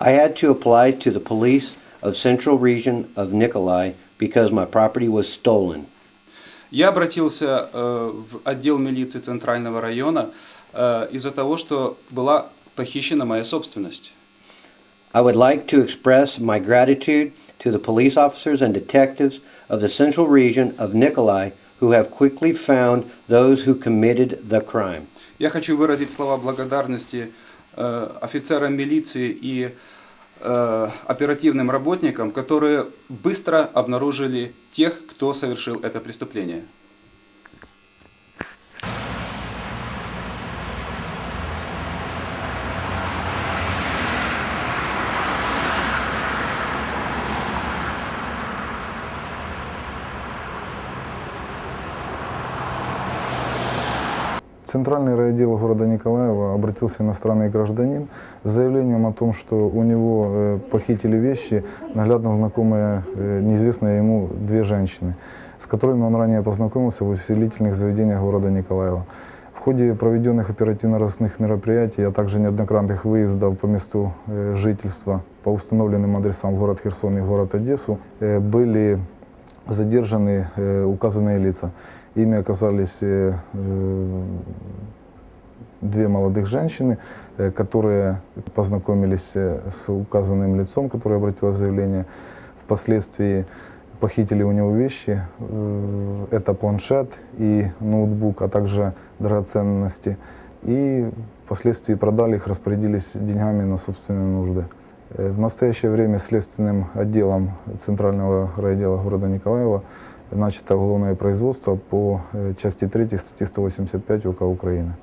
I had to apply to the police of Central Region of Nikolai because my property was stolen. Я обратился э, в отдел милиции Центрального района э, из-за того, что была похищена моя собственность. I would like to express my gratitude to the police officers and detectives of the Central Region of Nikolai who have quickly found those who committed the crime. Я хочу выразить слова благодарности э, офицерам милиции и э, оперативным работникам, которые быстро обнаружили тех, кто совершил это преступление. Центральный райотдел города Николаева обратился иностранный гражданин с заявлением о том, что у него э, похитили вещи, наглядно знакомые, э, неизвестные ему две женщины, с которыми он ранее познакомился в увеселительных заведениях города Николаева. В ходе проведенных оперативно-розыскных мероприятий, а также неоднократных выездов по месту э, жительства по установленным адресам в город Херсон и город Одессу были задержаны э, указанные лица. Ими оказались э, э, две молодых женщины, э, которые познакомились э, с указанным лицом, который обратил заявление. Впоследствии похитили у него вещи. э, Это планшет и ноутбук, а также драгоценности. И впоследствии продали их, распорядились деньгами на собственные нужды. Э, В настоящее время следственным отделом Центрального райотдела города Николаева начато уголовное производство по э, части 3 статьи 185 УК Украины.